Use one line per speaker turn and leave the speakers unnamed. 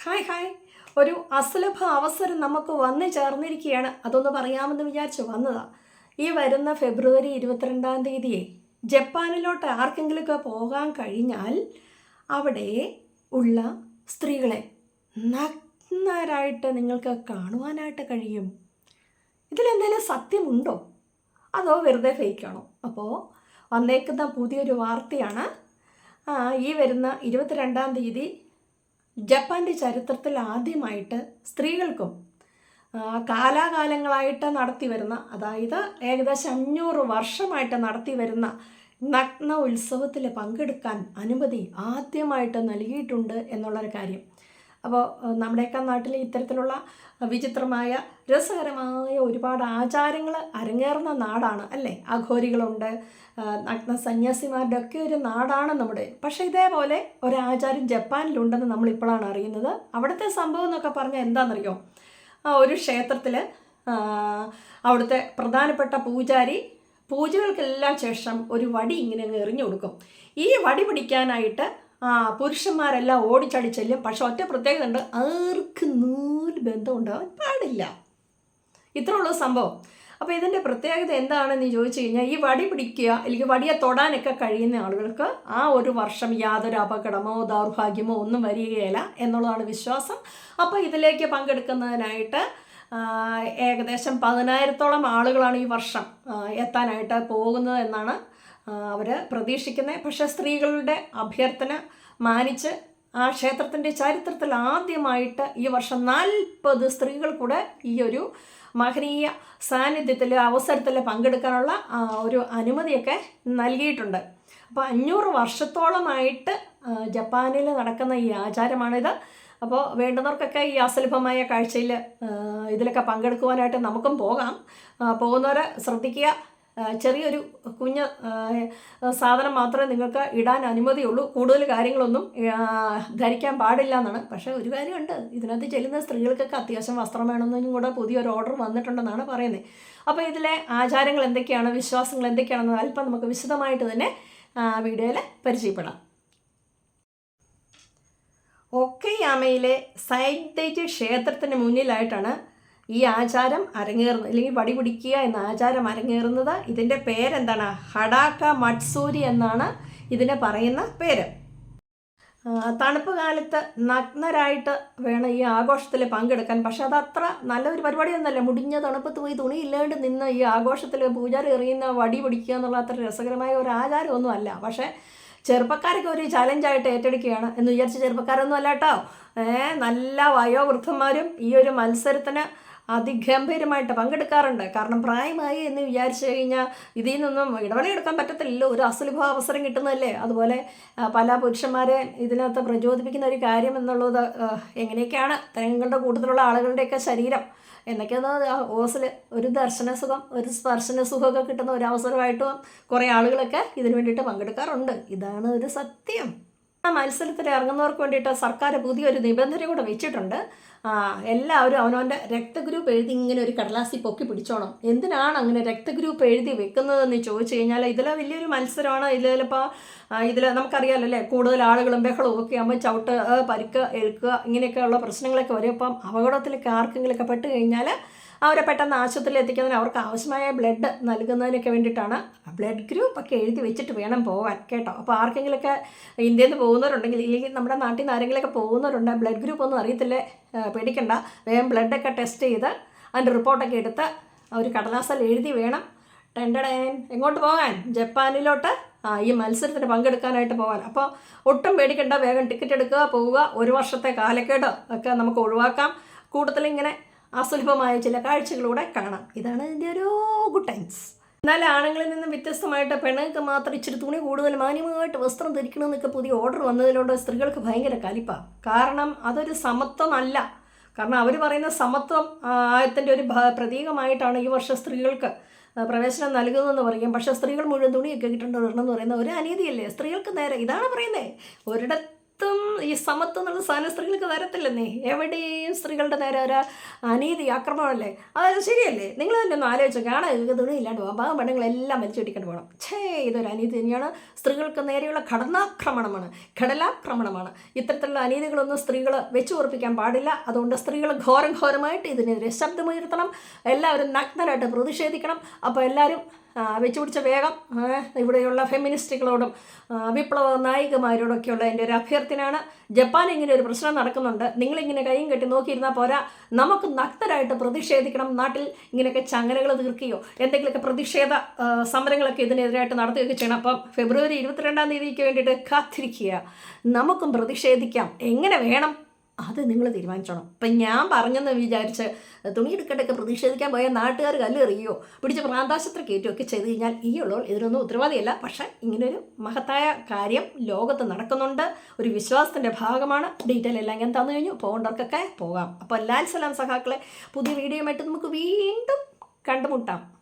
Hi hi. ഒരു അസുലഭ അവസരം നമുക്ക് വന്നു ചേർന്നിരിക്കുകയാണ്. അതൊന്ന് പറയാമെന്ന് വിചാരിച്ചു വന്നതാ. ഈ വരുന്ന ഫെബ്രുവരി ഇരുപത്തിരണ്ടാം തീയതിയെ ജപ്പാനിലോട്ട് ആർക്കെങ്കിലുമൊക്കെ പോകാൻ കഴിഞ്ഞാൽ അവിടെ ഉള്ള സ്ത്രീകളെ നഗ്നരായിട്ട് നിങ്ങൾക്ക് കാണുവാനായിട്ട് കഴിയും. ഇതിലെന്തെങ്കിലും സത്യമുണ്ടോ? അതോ വെറുതെ ഫേക്കാണോ? അപ്പോൾ വന്നേക്കുന്ന പുതിയൊരു വാർത്തയാണ് ഈ വരുന്ന ഇരുപത്തിരണ്ടാം തീയതി ജപ്പാന്റെ ചരിത്രത്തിൽ ആദ്യമായിട്ട് സ്ത്രീകൾക്കും കാലാകാലങ്ങളായിട്ട് നടത്തി വരുന്ന അതായത് ഏകദേശം അഞ്ഞൂറ് വർഷമായിട്ട് നടത്തി വരുന്ന നഗ്ന ഉത്സവത്തിൽ പങ്കെടുക്കാൻ അനുമതി ആദ്യമായിട്ട് നൽകിയിട്ടുണ്ട് എന്നുള്ളൊരു കാര്യം. അപ്പോൾ നമ്മുടെയൊക്കെ നാട്ടിൽ ഇത്തരത്തിലുള്ള വിചിത്രമായ രസകരമായ ഒരുപാട് ആചാരങ്ങൾ അരങ്ങേറുന്ന നാടാണ് അല്ലേ? അഘോരികളുണ്ട് നഗ്ന സന്യാസിമാരുടെ ഒക്കെ ഒരു നാടാണ് നമ്മുടെ. പക്ഷേ ഇതേപോലെ ഒരാചാരം ജപ്പാനിലുണ്ടെന്ന് നമ്മളിപ്പോഴാണ് അറിയുന്നത്. അവിടുത്തെ സംഭവം എന്നൊക്കെ പറഞ്ഞാൽ എന്താണെന്നറിയോ? ഒരു ക്ഷേത്രത്തിൽ അവിടുത്തെ പ്രധാനപ്പെട്ട പൂജാരി പൂജകൾക്കെല്ലാം ശേഷം ഒരു വടി ഇങ്ങനെ അങ്ങ് എറിഞ്ഞു കൊടുക്കും. ഈ വടി പിടിക്കാനായിട്ട് പുരുഷന്മാരെല്ലാം ഓടിച്ചാടി ചെല്ലും. പക്ഷെ ഒറ്റ പ്രത്യേകത ഉണ്ട്. ആർക്ക് നൂൽ ബന്ധം ഉണ്ടാവാൻ പാടില്ല. ഇത്രേ ഉള്ള സംഭവം. അപ്പോൾ ഇതിന്റെ പ്രത്യേകത എന്താണെന്ന് ചോദിച്ചു കഴിഞ്ഞാൽ ഈ വടി പിടിക്കുക അല്ലെങ്കിൽ വടിയെ തൊടാനൊക്കെ കഴിയുന്ന ആളുകൾക്ക് ആ ഒരു വർഷം യാതൊരു അപകടമോ ദൗർഭാഗ്യമോ ഒന്നും വരികയില്ല എന്നുള്ളതാണ് വിശ്വാസം. അപ്പോൾ ഇതിലേക്ക് പങ്കെടുക്കുന്നതിനായിട്ട് ഏകദേശം പതിനായിരത്തോളം ആളുകളാണ് ഈ വർഷം എത്താനായിട്ട് പോകുന്നത് എന്നാണ് അവർ പ്രതീക്ഷിക്കുന്നത് പക്ഷേ സ്ത്രീകളുടെ അഭ്യർത്ഥന മാനിച്ച് ആ ക്ഷേത്രത്തിന്റെ ചരിത്രത്തിൽ ആദ്യമായിട്ട് ഈ വർഷം നാൽപ്പത് സ്ത്രീകൾ കൂടെ ഈ ഒരു മഹനീയ സാന്നിധ്യത്തിൽ അവസരത്തിൽ പങ്കെടുക്കാനുള്ള ഒരു അനുമതിയൊക്കെ നൽകിയിട്ടുണ്ട്. അപ്പോൾ അഞ്ഞൂറ് വർഷത്തോളമായിട്ട് ജപ്പാനിൽ നടക്കുന്ന ഈ ആചാരമാണിത്. അപ്പോൾ വേണ്ടുന്നവർക്കൊക്കെ ഈ അസുലഭമായ കാഴ്ചയിൽ ഇതിലൊക്കെ പങ്കെടുക്കുവാനായിട്ട് നമുക്കും പോകാം. പോകുന്നവരെ ശ്രദ്ധിക്കുക. ചെറിയൊരു കുഞ്ഞ് സാധനം മാത്രമേ നിങ്ങൾക്ക് ഇടാൻ അനുമതിയുള്ളൂ. കൂടുതൽ കാര്യങ്ങളൊന്നും ധരിക്കാൻ പാടില്ല എന്നാണ്. പക്ഷേ ഒരു കാര്യമുണ്ട്. ഇതിനകത്ത് ചെല്ലുന്ന സ്ത്രീകൾക്കൊക്കെ അത്യാവശ്യം വസ്ത്രം വേണമെന്നും കൂടെ പുതിയൊരു ഓർഡർ വന്നിട്ടുണ്ടെന്നാണ് പറയുന്നത്. അപ്പോൾ ഇതിലെ ആചാരങ്ങൾ എന്തൊക്കെയാണ് വിശ്വാസങ്ങൾ എന്തൊക്കെയാണെന്ന് അല്പം നമുക്ക് വിശദമായിട്ട് തന്നെ വീഡിയോയിൽ പരിചയപ്പെടാം. ഒക്കയാമയിലെ ഡേറ്റ് ക്ഷേത്രത്തിന് മുന്നിലായിട്ടാണ് ഈ ആചാരം അരങ്ങേറുന്നത് അല്ലെങ്കിൽ വടി പിടിക്കുക എന്ന ആചാരം അരങ്ങേറുന്നത് ഇതിന്റെ പേരെന്താണ്? ഹഡാക്ക മട്സൂരി എന്നാണ് ഇതിനെ പറയുന്ന പേര്. തണുപ്പ് കാലത്ത് നഗ്നരായിട്ട് വേണം ഈ ആഘോഷത്തിൽ പങ്കെടുക്കാൻ. പക്ഷെ അത് അത്ര നല്ലൊരു പരിപാടിയൊന്നുമല്ല മുടിഞ്ഞ തണുപ്പത്ത് പോയി തുണി ഇല്ലാണ്ട് നിന്ന് ഈ ആഘോഷത്തിൽ പൂജാരി എറിയുന്ന വടി പിടിക്കുക എന്നുള്ള അത്ര രസകരമായ ഒരു ആചാരമൊന്നും അല്ല. പക്ഷേ ചെറുപ്പക്കാരൊക്കെ ഒരു ചലഞ്ചായിട്ട് ഏറ്റെടുക്കുകയാണ് എന്ന് വിചാരിച്ച ചെറുപ്പക്കാരൊന്നും അല്ല കേട്ടോ. നല്ല വയോവൃദ്ധന്മാരും ഈ ഒരു മത്സരത്തിന് അതിഗംഭീരമായിട്ട് പങ്കെടുക്കാറുണ്ട്. കാരണം പ്രായമായി എന്ന് വിചാരിച്ചു കഴിഞ്ഞാൽ ഇതിൽ നിന്നൊന്നും ഇടപെടൽ എടുക്കാൻ പറ്റത്തില്ലല്ലോ. ഒരു അസുലഭ അവസരം കിട്ടുന്നതല്ലേ? അതുപോലെ പല പുരുഷന്മാരെ ഇതിനകത്ത് പ്രചോദിപ്പിക്കുന്ന ഒരു കാര്യം എന്നുള്ളത് എങ്ങനെയൊക്കെയാണ് തങ്ങളുടെ കൂട്ടത്തിലുള്ള ആളുകളുടെയൊക്കെ ശരീരം? എന്നൊക്കെയാണ് ഓസിൽ ഒരു ദർശന സുഖം ഒരു സ്പർശന സുഖമൊക്കെ കിട്ടുന്ന ഒരു അവസരമായിട്ടും കുറേ ആളുകളൊക്കെ ഇതിനു വേണ്ടിയിട്ട് പങ്കെടുക്കാറുണ്ട്. ഇതാണ് ഒരു സത്യം. ആ മത്സരത്തിൽ ഇറങ്ങുന്നവർക്ക് വേണ്ടിയിട്ട് സർക്കാർ പുതിയൊരു നിബന്ധന കൂടെ വെച്ചിട്ടുണ്ട്. എല്ലാവരും അവനവന്റെ രക്തഗ്രൂപ്പ് എഴുതി ഇങ്ങനെ ഒരു കടലാസി പൊക്കി പിടിച്ചോണം. എന്തിനാണ് അങ്ങനെ രക്തഗ്രൂപ്പ് എഴുതി വെക്കുന്നതെന്ന് ചോദിച്ചു കഴിഞ്ഞാൽ ഇതിലെ വലിയൊരു മത്സരമാണ്. ഇതിൽ ചിലപ്പോൾ ഇതിൽ നമുക്കറിയാമല്ലോ കൂടുതൽ ആളുകളും ബഹളവും ഒക്കെ ആകുമ്പോൾ ചവിട്ട് പരിക്ക് ഏൽക്കുക ഇങ്ങനെയൊക്കെയുള്ള പ്രശ്നങ്ങളൊക്കെ വരും. അപ്പം അപകടത്തിലൊക്കെ ആർക്കെങ്കിലുമൊക്കെ പെട്ട് കഴിഞ്ഞാൽ അവരെ പെട്ടെന്ന് ആശുപത്രിയിൽ എത്തിക്കുന്നതിന് അവർക്ക് ആവശ്യമായ ബ്ലഡ് നൽകുന്നതിനൊക്കെ വേണ്ടിയിട്ടാണ് ബ്ലഡ് ഗ്രൂപ്പ് ഒക്കെ എഴുതി വെച്ചിട്ട് വേണം പോകാൻ കേട്ടോ? അപ്പോൾ ആർക്കെങ്കിലുമൊക്കെ ഇന്ത്യയിൽ നിന്ന് പോകുന്നവരുണ്ടെങ്കിൽ ഇല്ലെങ്കിൽ നമ്മുടെ നാട്ടിൽ നിന്ന് ആരെങ്കിലുമൊക്കെ പോകുന്നവരുണ്ട് ബ്ലഡ് ഗ്രൂപ്പ് ഒന്നും അറിയത്തില്ലേ പേടിക്കണ്ട. വേഗം ബ്ലഡൊക്കെ ടെസ്റ്റ് ചെയ്ത് അതിന്റെ റിപ്പോർട്ടൊക്കെ എടുത്ത് ഒരു കടലാസൽ എഴുതി വേണം. ടെൻഡടേൻ എങ്ങോട്ട് പോകാൻ? ജപ്പാനിലോട്ട്? ആ ഈ മത്സരത്തിന് പങ്കെടുക്കാനായിട്ട് പോകാൻ. അപ്പോൾ ഒട്ടും പേടിക്കണ്ട വേഗം ടിക്കറ്റ് എടുക്കുക പോവുക. ഒരു വർഷത്തെ കാലക്കേട് ഒക്കെ നമുക്ക് ഒഴിവാക്കാം. കൂട്ടത്തിൽ ഇങ്ങനെ അസുലഭമായ ചില കാഴ്ചകളൂടെ കാണാം. ഇതാണ് ഇതിന്റെ ഒരു ഗുഡ് ടൈംസ് എന്നാൽ ആണുങ്ങളിൽ നിന്നും വ്യത്യസ്തമായിട്ട് പെണ്ണുങ്ങൾക്ക് മാത്രം ഇച്ചിരി തുണി കൂടുതൽ മാന്യമായിട്ട് വസ്ത്രം ധരിക്കണമെന്നൊക്കെ പുതിയ ഓർഡർ വന്നതിലൂടെ സ്ത്രീകൾക്ക് ഭയങ്കര കലിപ്പാണ് കാരണം അതൊരു സമത്വമല്ല. കാരണം അവർ പറയുന്ന സമത്വം ആയത്തിന്റെ ഒരു പ്രതീകമായിട്ടാണ് ഈ വർഷം സ്ത്രീകൾക്ക് പ്രവേശനം നൽകുന്നതെന്ന് പറയും. പക്ഷേ സ്ത്രീകൾ മുഴുവൻ തുണിയൊക്കെ കിട്ടേണ്ട എന്ന് പറയുന്ന ഒരു അനീതിയല്ലേ? സ്ത്രീകൾക്ക് നേരെ ഇതാണ് പറയുന്നത് ഒരിടത്ത് ഈ സമത്വം എന്നുള്ള സാധനം സ്ത്രീകൾക്ക് തരത്തില്ലെന്നേ എവിടെയും സ്ത്രീകളുടെ നേരെ ഒരു അനീതി ആക്രമണമല്ലേ? അതായത് ശരിയല്ലേ? നിങ്ങൾ തന്നെ ഒന്ന് ആലോചിച്ചു കാണാൻ തുണിയില്ലാണ്ട് പോകാം. പാവം പെണ്ണുങ്ങളെല്ലാം വലിച്ചു പോകണം. ഛേ ഇതൊരു അനീതി തന്നെയാണ്. സ്ത്രീകൾക്ക് നേരെയുള്ള ഘടനാക്രമണമാണ്. ഘടലാക്രമണമാണ് ഇത്തരത്തിലുള്ള അനീതികളൊന്നും സ്ത്രീകൾ വെച്ചു ഉറപ്പിക്കാൻ പാടില്ല. അതുകൊണ്ട് സ്ത്രീകൾ ഘോരം ഘോരമായിട്ട് ഇതിനെതിരെ ശബ്ദമുയർത്തണം. എല്ലാവരും നഗ്നരായിട്ട് പ്രതിഷേധിക്കണം. അപ്പോൾ എല്ലാവരും ആ, വെച്ച് പിടിച്ച വേഗം ഇവിടെയുള്ള ഫെമിനിസ്റ്റുകളോടും വിപ്ലവ നായികമാരോടൊക്കെയുള്ള എന്റെ ഒരു അഭ്യർത്ഥനയാണ്. ജപ്പാൻ ഇങ്ങനെ ഒരു പ്രശ്നം നടക്കുന്നുണ്ട്. നിങ്ങളിങ്ങനെ കൈയും കെട്ടി നോക്കിയിരുന്നാൽ പോരാ. നമുക്ക് നഗ്നരായിട്ട് പ്രതിഷേധിക്കണം. നാട്ടിൽ ഇങ്ങനെയൊക്കെ ചങ്ങലകൾ തീർക്കുകയോ എന്തെങ്കിലുമൊക്കെ പ്രതിഷേധ സമരങ്ങളൊക്കെ ഇതിനെതിരായിട്ട് നടത്തുകയൊക്കെ ചെയ്യണം. അപ്പം ഫെബ്രുവരി ഇരുപത്തിരണ്ടാം തീയതിക്ക് വേണ്ടിയിട്ട് കാത്തിരിക്കുക. നമുക്കും പ്രതിഷേധിക്കാം. എങ്ങനെ വേണം? അത് നിങ്ങൾ തീരുമാനിച്ചോണം. ഇപ്പം ഞാൻ പറഞ്ഞെന്ന് വിചാരിച്ച് തുണിയെടുക്കട്ടൊക്കെ പ്രതിഷേധിക്കാൻ പോയ നാട്ടുകാർ കല്ലെറിയോ പിടിച്ച് പ്രാന്താശുപത്രി കയറ്റുകയോ ഒക്കെ ചെയ്ത് കഴിഞ്ഞാൽ ഈ ഉള്ളവർ ഇതിനൊന്നും ഉത്തരവാദിയല്ല. പക്ഷേ ഇങ്ങനൊരു മഹത്തായ കാര്യം ലോകത്ത് നടക്കുന്നുണ്ട്. ഒരു വിശ്വാസത്തിന്റെ ഭാഗമാണ്. ഡീറ്റെയിൽ എല്ലാം ഞാൻ തന്നു കഴിഞ്ഞു. പോകേണ്ടവർക്കൊക്കെ പോകാം. അപ്പോൾ ലാൽ സലാം സഹാക്കളെ പുതിയ വീഡിയോയുമായിട്ട് നമുക്ക് വീണ്ടും കണ്ടുമുട്ടാം.